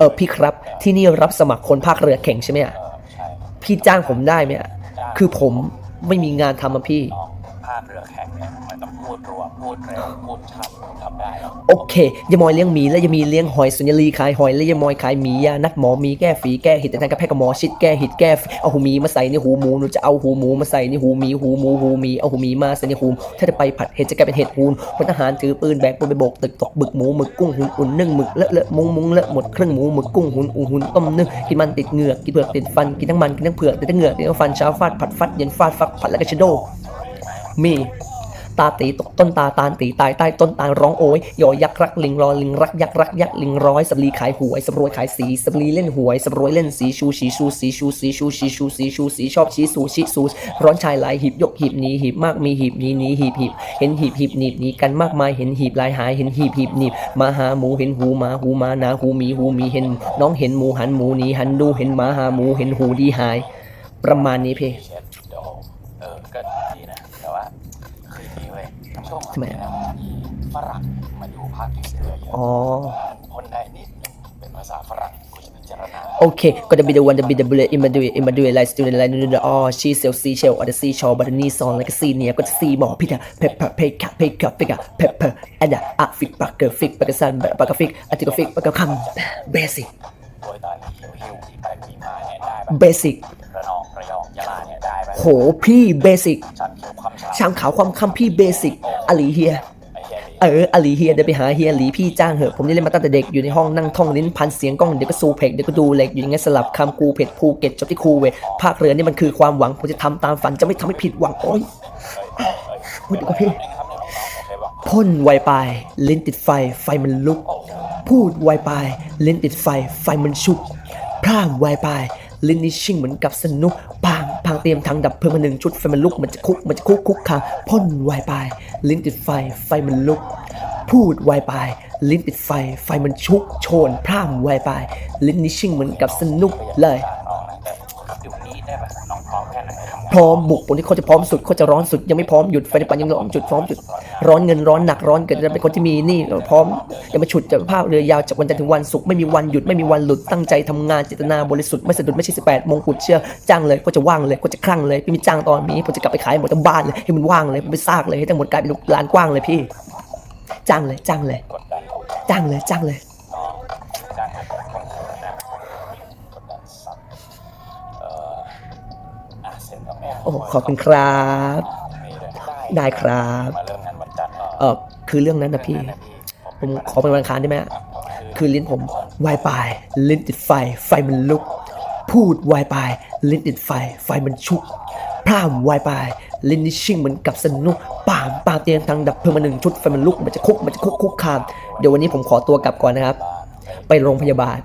เออพี่ครับที่นี่รับสมัครคนภาคเรือแข่งใช่ไหมอะเออใช่พี่จ้างผมได้ไหมอะคือผมไม่มีงานทำอะพี่น้องภาคเรือแข่งเนี่ยมันต้องพูดรัวพูดเร็วพูดชัดทำได้โอเคยามอยเลี้ยงหมีและยามีเลี้ยงหอยสุญญลีขายหอยและยายมอยขายหมียานัดหมอมีแก้ฝีแก้หิดแต่ท่างกระแพทย์กับหมอชิดแก้หิดแก้ฝีเอาหูหมีมาใส่ในหูหมูหนูจะเอาหูหมูมาใส่ในหูหมีหูหมูหูหมีเอาหูหมีมาใส่ในหูถ้าจะไปผัดเห็ดจะกลายเป็นเห็ดหูนพลทหารถือปืนแบกปืนไปโบกตึกตกบึกหมูหมึกกุ้งหุ่นอุ่นนึ่งหมึกเลอะเลอะมุ้งมุ้งเลอะหมดเครื่องหมูหมึกกุ้งหุ่นอุ่นหุ่นต้มนึ่งกินมันติดเหงือกกินเผือกติดฟันกินทั้งมันกินทั้งเผือกติดทั้งเหงือกติดทั้งฟันเช้าฟาดผัดฟัดเย็นฟาดฟักผัดแล้วก็ชโด มี ตาตีตกต้นตาตาตีตายใต้ต้นตาลร้องโอยยอยักษ์รักลิงรอลิงรักยักษ์รักยักษ์ลิงร้อยสับลีขายหวยสับรวยขายสีสับลีเล่นหวยสับรวยเล่นสีชูสีชูสีชูสีชูสีชูสีชูสีชอบชีสูชีสูร้อนชายหลายหีบยกหีบหนีหีบมากมีหีบหนีหนีหีบหีบเห็นหีบหีบหนีบหนีกันมากมายเห็นหีบลายหายเห็นหีบหีบหนีบมาหาหมูเห็นหูหมาหูหมานาหูมีหูมีเห็น น้องเห็นหมูหันหมูหนีหันดูเห็นหมาหาหมูเห็นหูดีหาย ประมาณนี้เพ เช็ดเดี๋ยวเออก็ดีนะ แต่ว่าคืออย่างนี้เว้ย ช่วงทำไมนี้นะมีฝรั่งมาอยู่ภาคอีสเรือเยอะอ๋อ คนได้นิดนึงเป็นภาษาฝรั่งกูจะพิจารณาโอเคก็จะ be the one to be the bullet in my do it in my do it like student like no no all she sell sea shell or the sea shore but the knee song like a sea เนี่ยก็จะ see หมอพิธา pepper peka peka peka pepper and a fit bucker fit bucker sun bucker fit อติกฟิก bucker คำ basic โดยตอนนี้หิวหิวที่ไปปีมาเนี่ยได้ปะ basic ระนองระยองยะลาเนี่ยได้ปะโหพี่ basic ชันเขียวความชาชามขาวความคำพี่ basic อลีเฮียไอ้เหี้ยนี่เอออลีเฮียเดี๋ยวไปหาเฮียหลีพี่จ้างเหอะผมนี่เล่นมาตั้งแต่เด็กอยู่ในห้องนั่งท่องลิ้นพันเสียงกล้องเดี๋ยวก็ซูเพกเดี๋ยวก็ดูเหล็กอยู่อย่างเงี้ยสลับคำกูเผ็ดภูเก็ตจบที่คูเวทภาคเรือนี่มันคือความหวังผมจะทำตามฝันจะไม่ทำให้ผิดหวังโอ๊ยเอ้ยเอ้ยพูดดีกว่าพี่เองครับเนี่ยน้องโอเคป่ะพ่นไวไปลิ้นติดไฟไฟมันลุก พูดไวไปลิ้นติดไฟไฟมันชุกพร่ามไวไปลิ้นนี่ชิ่งเหมือนกับสนุกปางพางเตรียมทางดับเพลิงมาหนึ่งชุดไฟมันลุกมันจะคุกมันจะคุกคุกคางพ่นไวไปลิ้นติดไฟไฟมันลุก พูดไวไปลิ้นติดไฟไฟมันชุกโชนพร่ามไวไปลิ้นนี่ชิ่งเหมือนกับสนุกเลย พร้อมบุกคนที่เขาจะพร้อมสุดเขาจะร้อนสุดยังไม่พร้อมหยุดไฟในปันยังร้อนจุดพร้อมจุดร้อนเงินร้อนหนักร้อนเกิดจะเป็นคนที่มีนี่พร้อมจะมาฉุดจะภาพเรือยาวจากวันจันทร์ถึงวันศุกร์ไม่มีวันหยุดไม่มีวันหลุดตั้งใจทำงานเจตนาบริสุทธิ์ไม่สะดุดไม่ใช่18มงกุฎเชื่อจ้างเลยก็จะว่างเลยก็จะคลั่งเลยพี่มีจ้างตอนนี้ผมจะกลับไปขายหมดทั้งบ้านเลยให้มันว่างเลยผมไปซากเลยให้ทั้งหมดกลายเป็นลานกว้างเลยพี่ จ้างเลยจ้างเลย จ้างเลยจ้างเลย น้องการกดดันของผมนะกดดันสัตว์เอ่ออะเซ็นกับแม่ โอ้ขอบคุณครับ ได้ครับเออคือเรื่องนั้นนะพี่ ผมขอเป็นวันอังคารได้ไหมคือลิ้นผมวายปลายลิ้นติดไฟ ไฟมันลุก พูดวายปลายลิ้นติดไฟ ไฟมันชุกพร่ามวายปลายลิ้นนี่ชิ่งเหมือนกับสนุกปามปาเตียงทางดับเพลิงมาหนึ่งชุดไฟมันลุกมันจะคุกมันจะคุกคุกคามเดี๋ยววันนี้ผมขอตัวกลับก่อนนะครับ ไปโรงพยาบาล